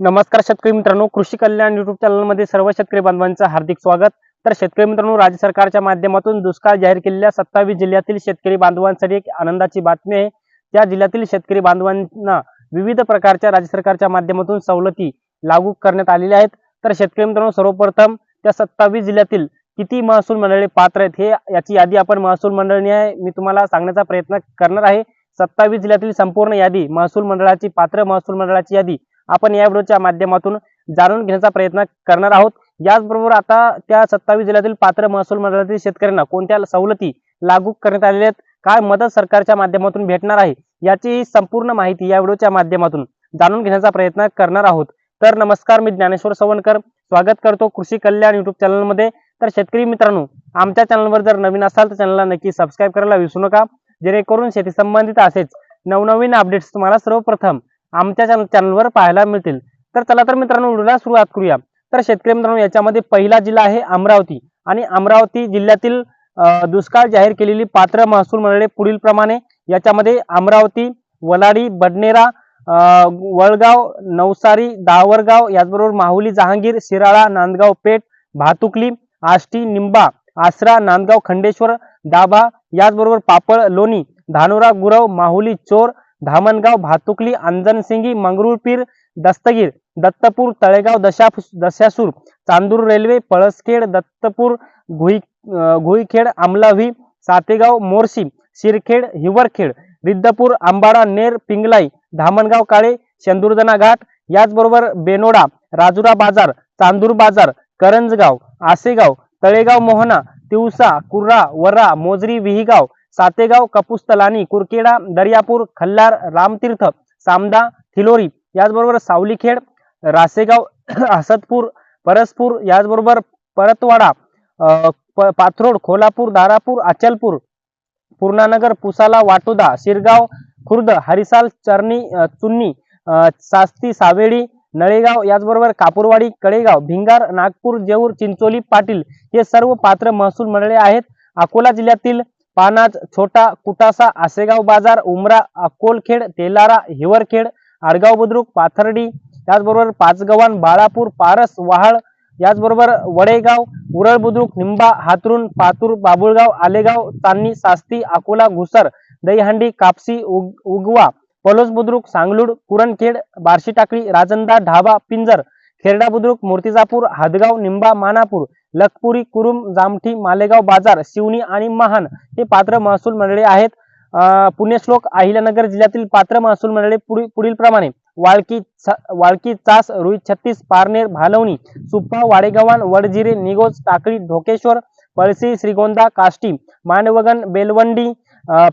नमस्कार शेतकरी मित्रांनो कृषी कल्याण युट्यूब चॅनलमध्ये सर्व शेतकरी बांधवांचं हार्दिक स्वागत. तर शेतकरी मित्रांनो राज्य सरकारच्या माध्यमातून दुष्काळ जाहीर केलेल्या सत्तावीस जिल्ह्यातील शेतकरी बांधवांसाठी एक आनंदाची बातमी आहे. त्या जिल्ह्यातील शेतकरी बांधवांना विविध प्रकारच्या राज्य सरकारच्या माध्यमातून सवलती लागू करण्यात आलेल्या आहेत. तर शेतकरी मित्रांनो सर्वप्रथम त्या सत्तावीस जिल्ह्यातील किती महसूल मंडळे पात्र आहेत हे याची यादी आपण महसूल मंडळाने आहे. मी तुम्हाला सांगण्याचा प्रयत्न करणार आहे. सत्तावीस जिल्ह्यातील संपूर्ण यादी महसूल मंडळाची पात्र महसूल मंडळाची यादी आपण या व्हिडिओच्या माध्यमातून जाणून घेण्याचा प्रयत्न करणार आहोत. याचबरोबर आता त्या सत्तावीस जिल्ह्यातील पात्र महसूल मंडळातील शेतकऱ्यांना कोणत्या सवलती लागू करण्यात आलेल्या आहेत? काय मदत सरकारच्या माध्यमातून भेटणार आहे? याची संपूर्ण माहिती या व्हिडिओच्या माध्यमातून जाणून घेण्याचा प्रयत्न करणार आहोत. तर नमस्कार मी ज्ञानेश्वर सवणकर स्वागत करतो कृषी कल्याण युट्यूब चॅनलमध्ये. तर शेतकरी मित्रांनो आमच्या चॅनलवर जर नवीन असाल तर चॅनलला नक्की सबस्क्राईब करायला विसरू नका. जेणेकरून शेती संबंधित असेच नवनवीन अपडेट्स तुम्हाला सर्वप्रथम आमच्या चॅनलवर पाहायला मिळतील. तर चला तर मित्रांनो व्हिडिओला सुरुवात करूया. तर शेतकरी मित्रांनो याच्यामध्ये पहिला जिल्हा आहे अमरावती. आणि अमरावती जिल्ह्यातील दुष्काळ जाहीर केलेली पात्र महसूल मंडळे पुढील प्रमाणे याच्यामध्ये अमरावती वलाडी बडनेरा अं, वळगाव नवसारी दावरगाव याचबरोबर माहुली जहांगीर शिराळा नांदगाव पेठ भातुकली आष्टी निंबा आसरा नांदगाव खंडेश्वर दाभा याचबरोबर पापळ लोणी धानोरा गुरव माहुली चोर धामणगाव भातुकली अंजनसिंगी मंगरुळपीर दस्तगीर दत्तपूर तळेगाव दशा दशासूर चांदूर रेल्वे पळसखेड दत्तपूर घुई घुईखेड आमलावी सातेगाव मोर्शी शिरखेड हिवरखेड रिद्धपूर आंबाडा नेर पिंगलाई धामणगाव काळे शेंदुर्जना घाट याचबरोबर बेनोडा राजुरा बाजार चांदूर बाजार करंजगाव आसेगाव तळेगाव मोहना तिवसा कुर्रा वरा मोजरी विहिगाव सातेगाव कपुस्तलानी कुरकेडा दर्यापूर खल्लार रामतीर्थ सामदा थिलोरी याचबरोबर सावलीखेड रासेगाव हसतपूर परसपूर याचबरोबर परतवाडा अं, पाथरोड खोलापूर दारापूर अचलपूर पूर्णानगर पुसाला वाटोदा शिरगाव खुर्द हरिसाल चरणी चुन्नी सास्ती सावेडी नळेगाव याचबरोबर कापूरवाडी कडेगाव भिंगार नागपूर जेऊर चिंचोली पाटील हे सर्व पात्र महसूल मंडळे आहेत. अकोला जिल्ह्यातील पानाज छोटा कुटासा आसेगाव बाजार उमरा अकोलखेड तेलारा हिवरखेड आडगाव बुद्रुक पाथर्डी याचबरोबर पाचगव्हाण बाळापूर पारस वहाळ याचबरोबर वडेगाव उरळ बुद्रुक निंबा हातरुण पातूर बाबुळगाव आलेगाव तान्नी सास्ती अकोला घुसर दहीहंडी कापसी उग उगवा पलोस बुद्रुक सांगलूड कुरणखेड बार्शी टाकळी राजंदा ढाबा पिंजर खेरडा बुद्रुक मूर्तिजापूर हादगाव निंबा मानापूर लखपुरी कुरुम जामठी मालेगाव बाजार शिवणी आणि महान हे पात्र महसूल मंडळे आहेत. पुण्यश्लोक अहिल्यानगर जिल्ह्यातील पात्र महसूल मंडळे पुढील प्रमाणे. वाळकी वाळकी चास रुई छत्तीस पारनेर भालवणी सुप्पा वाडेगव्हाण वडजिरे निगोज टाकळी ढोकेश्वर पळसी श्रीगोंदा काष्टी मानवगण बेलवंडी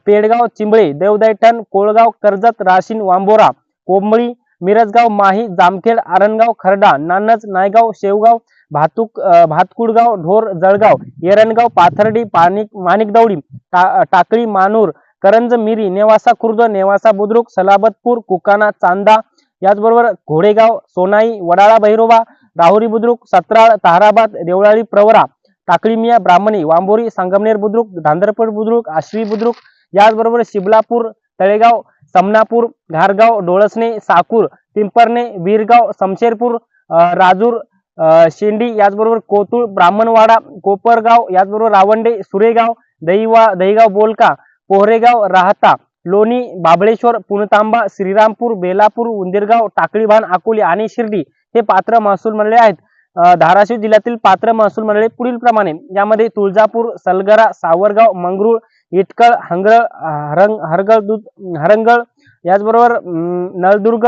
पेडगाव चिंबळे देवदैठण कोळगाव कर्जत राशीन वांबोरा कोंबळी मिरजगाव माही जामखेड आरणगाव खरडा नानज नायगाव शेवगाव भातुक भातकुडगाव ढोर जळगाव येरणगाव पाथर्डी पानिक माणिकदौडी टा- टाकळी मानूर करंज मिरी नेवासा खुर्द नेवासा बुद्रुक सलाबतपूर कुकाना चांदा याचबरोबर घोडेगाव सोनाई वडाळा भैरोबा राहुरी बुद्रुक सत्राळ ताहराबाद देवळाळी प्रवरा टाकळीमिया ब्राह्मणी वांबोरी संगमनेर बुद्रुक धांदरपूर बुद्रुक आश्वी बुद्रुक याचबरोबर शिबलापूर तळेगाव समनापूर घारगाव डोळसणे साकूर पिंपरणे वीरगाव समशेरपूर राजूर शेंडी याचबरोबर कोतुळ ब्राह्मणवाडा कोपरगाव याचबरोबर रावंडे सुरेगाव दहीवा दहीगाव बोलका पोहरेगाव राहता लोणी बाबळेश्वर पुणतांबा श्रीरामपूर बेलापूर उंदीरगाव टाकळीभान अकोली आणि शिर्डी हे पात्र महसूल मंडळे आहेत. धाराशिव जिल्ह्यातील पात्र महसूल मंडळे पुढील प्रमाणे यामध्ये तुळजापूर सलगरा सावरगाव मंगरुळ इटकळ हंगळ हरंग हरगळ दूध हरंगळ याचबरोबर नळदुर्ग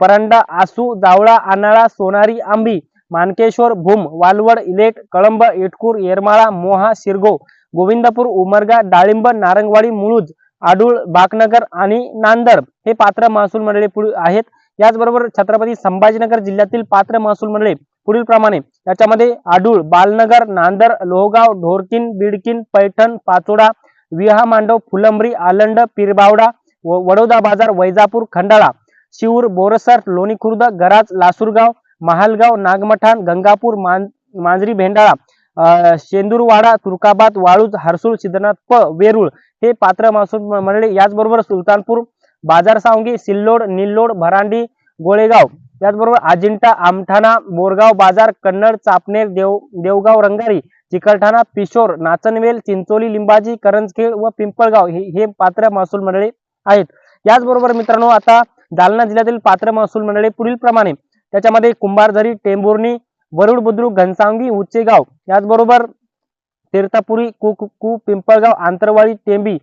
परांडा आसू जावळा आनाळा सोनारी आंबी मानकेश्वर भूम वालवड इलेट कळंब इटकूर येरमाळा मोहा शिरगो गोविंदपूर उमरगा डाळिंब नारंगवाडी मुळूज आडूळ बाकनगर आणि नांदर हे पात्र महसूल मंडळे पुढे आहेत. याचबरोबर छत्रपती संभाजीनगर जिल्ह्यातील पात्र महसूल मंडळे पुढील प्रमाणे याच्यामध्ये आडूळ बालनगर नांदर लोहगाव ढोरकिन बिडकिन पैठण पाचोडा विहा मांडव फुलंबरी आलंड पिरबावडा व- वडोदा बाजार वैजापूर खंडाळा शिऊर बोरसर लोणी खुर्द गराज लासूरगाव महालगाव नागमठाण गंगापूर मां मांजरी भेंडाळा शेंदूरवाडा तुर्काबाद वाळूज हरसूळ सिद्धनाथ प वेरूळ हे पात्र महसूल मंडळे. याचबरोबर सुलतानपूर बाजार सावंगी सिल्लोड निल्लोड भरांडी गोळेगाव. त्याचबरोबर अजिंठा आमठाणा बोरगाव बाजार कन्नड चापनेर देव देवगाव रंगारी चिकलठाणा पिशोर नाचनवेल चिंचोली लिंबाजी करंजखेड व पिंपळगाव हे हे पात्र महसूल मंडळे आहेत. याचबरोबर मित्रांनो आता जालना जिल्ह्यातील पात्र महसूल मंडळे पुढील प्रमाणे त्याच्यामध्ये कुंभारझरी टेंभुर्णी वरुड बुद्रुक घनसावंगी उच्चेगाव याचबरोबर तीर्थपुरी कु कु- पिंपळगाव आंतरवाळी टेंबी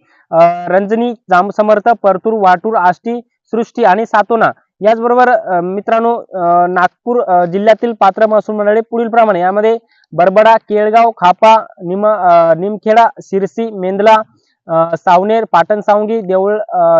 रंजनी जामसमर्थ परतूर वाटूर आष्टी सृष्टी आणि सातोना. याचबरोबर मित्रांनो नागपूर जिल्ह्यातील पात्र महसूल मंडळे पुढील प्रमाणे यामध्ये बरबडा केळगाव खापा निम निमखेडा शिरसी मेंदला सावनेर पाटण सावंगी देवळ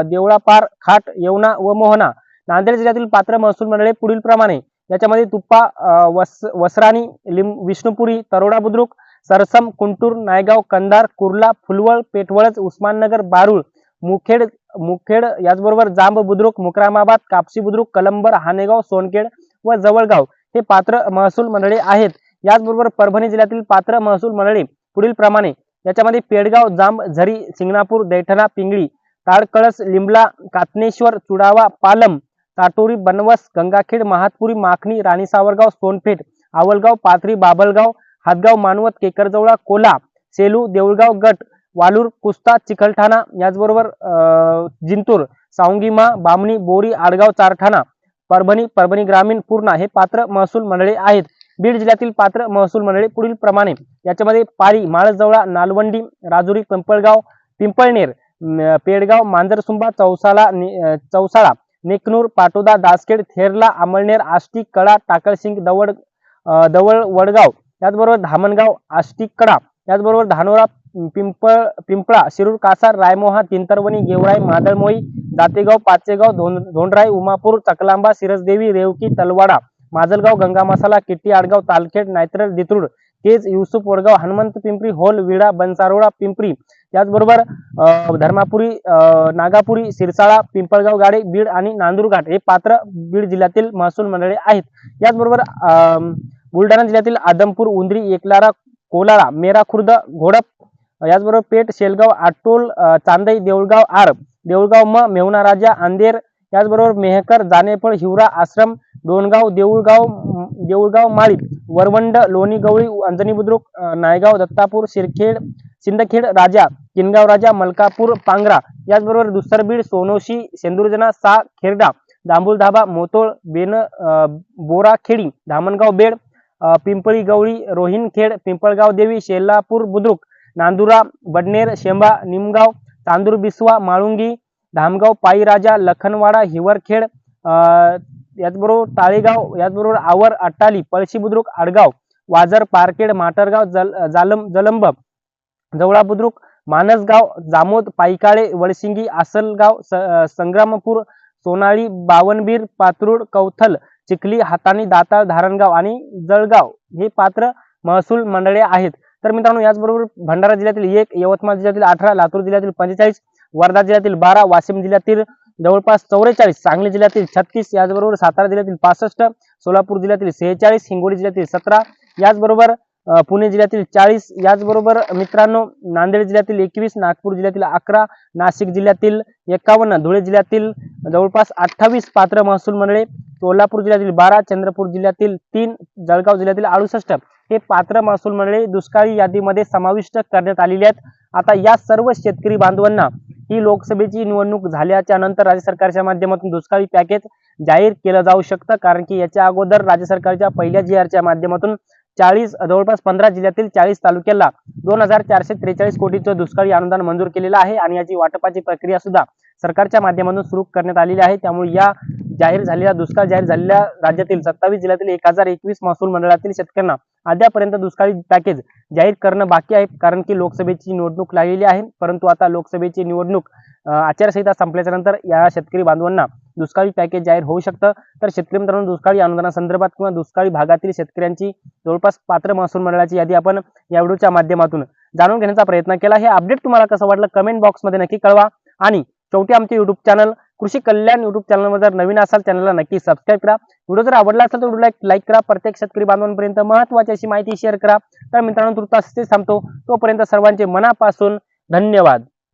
देवळापार खाट येवना व मोहना नांदेड जिल्ह्यातील पात्र महसूल मंडळे पुढील प्रमाणे याच्यामध्ये तुप्पा वस वसराणी लिम विष्णुपुरी तरोडा बुद्रुक सरसम कुंटूर नायगाव कंधार कुर्ला फुलवळ पेठवळज उस्माननगर बारूळ मुखेड मुखेड याचबरोबर जांब बुद्रुक मुक्रामाबाद कापसी बुद्रुक कलंबर हानेगाव सोनखेड व जवळगाव हे पात्र महसूल मंडळे आहेत. याचबरोबर परभणी जिल्ह्यातील पात्र महसूल मंडळे पुढील प्रमाणे याच्यामध्ये पेडगाव जांब झरी सिंगणापूर दैठणा पिंगळी ताडकळस लिंबला कातनेश्वर चुडावा पालम ताटोरी बनवस गंगाखेड महातपुरी माखणी राणी सावरगाव सोनपेठ आवलगाव पाथरी बाबलगाव हातगाव मानवत केकरजवळा कोला सेलू देऊळगाव गट वालूर कुस्ता चिखलठाणा याचबरोबर अं, जिंतूर सावंगीमा बामणी बोरी आडगाव चारठाणा परभणी परभणी ग्रामीण पूर्णा हे पात्र महसूल मंडळे आहेत. बीड जिल्ह्यातील पात्र महसूल मंडळे पुढील प्रमाणे याच्यामध्ये पाळी माळजवळा नालवंडी राजुरी पिंपळगाव पिंपळनेर पेडगाव मांजरसुंबा चौसाळा ने चौसाळा नेकनूर पाटोदा दासखेड थेरला अमळनेर आष्टी कडा टाकळसिंग दवड दवळ वडगाव त्याचबरोबर धामणगाव आष्टीकडा त्याचबरोबर धानोरा पिंपळ पिंपळा शिरूर कासार रायमोहा तिंतरवणी गेवराई मादळमोई दातेगाव पाचेगाव धोन धोंडराई उमापूर चकलांबा सिरसदेवी रेवकी तलवाडा माजलगाव गंगा मसाला किट्टी आडगाव तालखेड नायत्रल दितुड केज युसुफ वडगाव हनुमंत पिंपरी होल विडा बनसारोडा पिंपरी. त्याचबरोबर अं, धर्मापुरी नागापुरी सिरसाळा पिंपळगाव गाडे बीड आणि नांदूरघाट हे पात्र बीड जिल्ह्यातील महसूल मंडळे आहेत. याचबरोबर अं, बुलढाणा जिल्ह्यातील आदमपूर उंदरी एकलारा कोलाळा मेरा खुर्द घोडप याचबरोबर पेठ शेलगाव आटोल चांदई देऊळगाव आर देऊळगाव म मेहुणा राजा अंधेर याचबरोबर मेहकर जानेफळ हिवरा आश्रम डोणगाव देऊळगाव देऊळगाव माळी वरवंड लोणी गवळी अंजनी बुद्रुक नायगाव दत्तापूर शिरखेड सिंदखेड राजा किनगाव राजा मलकापूर पांगरा याचबरोबर दुसरबीड सोनोशी सेंदुरजना सा खेरडा दांबुलधाबा मोतोळ बेन बोराखेडी धामणगाव बेड पिंपळी गवळी रोहिणखेड पिंपळगाव देवी शेलापूर बुद्रुक नांदुरा बडनेर शेंबा निमगाव तांदूर बिस्वा माळुंगी धामगाव पाईराजा लखनवाडा हिवरखेड अं, याचबरोबर ताळेगाव याचबरोबर आवर अट्टाली पळशी बुद्रुक आडगाव वाजर पारखेड माटरगाव जल जालम जलंब जवळा बुद्रुक मानसगाव जामोद पायकाळे वळसिंगी आसलगाव स- संग्रामपूर सोनाळी बावनबीर पात्रूड कौथल चिखली हातानी दाताळ धारणगाव आणि जळगाव हे पात्र महसूल मंडळे आहेत. तर मित्रांनो याचबरोबर भंडारा जिल्ह्यातील एक यवतमाळ जिल्ह्यातील अठरा लातूर जिल्ह्यातील पंचेचाळीस वर्धा जिल्ह्यातील बारा वाशिम जिल्ह्यातील जवळपास चौवेचाळीस सांगली जिल्ह्यातील छत्तीस याचबरोबर सातारा जिल्ह्यातील पासष्ट सोलापूर जिल्ह्यातील सेहेचाळीस हिंगोली जिल्ह्यातील सतरा याचबरोबर पुणे जिल्ह्यातील चाळीस याचबरोबर मित्रांनो नांदेड जिल्ह्यातील एकवीस नागपूर जिल्ह्यातील अकरा नाशिक जिल्ह्यातील एकावन्न धुळे जिल्ह्यातील जवळपास अठ्ठावीस पात्र महसूल मंडळे सोलापूर जिल्ह्यातील बारा चंद्रपूर जिल्ह्यातील तीन जळगाव जिल्ह्यातील अडुसष्ट हे पात्र महसूल मंडळे दुष्काळी यादीमध्ये समाविष्ट करण्यात आलेली आहेत. आता या सर्व शेतकरी बांधवांना ही लोकसभेची निवडणूक झाल्याच्यानंतर राज्य सरकारच्या माध्यमातून दुष्काळी पॅकेज जाहीर केलं जाऊ शकतं. कारण की याच्या अगोदर राज्य सरकारच्या पहिल्या जी आरच्या माध्यमातून चाळीस जवळपास पंधरा जिल्ह्यातील चाळीस तालुक्याला दोन हजार चारशे त्रेचाळीस कोटीचं दुष्काळी अनुदान मंजूर केलेलं आहे आणि याची वाटपाची प्रक्रिया सुद्धा सरकारच्या माध्यमातून सुरू करण्यात आलेली आहे. त्यामुळे या जाहीर झालेल्या दुष्काळ जाहीर झालेल्या राज्यातील सत्तावीस जिल्ह्यातील एक हजार एकवीस महसूल मंडळातील शेतकऱ्यांना अद्यापर्यंत दुष्काळी पॅकेज जाहीर करणं बाकी आहे कारण की लोकसभेची निवडणूक लागलेली आहे. परंतु आता लोकसभेची निवडणूक आचारसंहिता संपल्याच्या नंतर या शेतकरी बांधवांना दुष्काळी पॅकेज जाहीर होऊ शकतं. तर शेतकरी मित्रांनो दुष्काळी अनुदानासंदर्भात किंवा दुष्काळी भागातील शेतकऱ्यांची जवळपास पात्र महसूल मंडळाची यादी आपण या व्हिडिओच्या माध्यमातून जाणून घेण्याचा प्रयत्न केला. हे अपडेट तुम्हाला कसं वाटलं कमेंट बॉक्समध्ये नक्की कळवा. आणि शेवटी आमचे युट्यूब चॅनल कृषी कल्याण युट्यूब चॅनलवर जर नवीन असाल चॅनलला नक्की सबस्क्राईब करा. व्हिडिओ जर आवडला असेल तर व्हिडिओला लाईक करा. प्रत्येक शेतकरी बांधवांपर्यंत महत्वाची अशी माहिती शेअर करा. तर मित्रांनो तुर्तास थांबतो. तोपर्यंत सर्वांचे मनापासून धन्यवाद.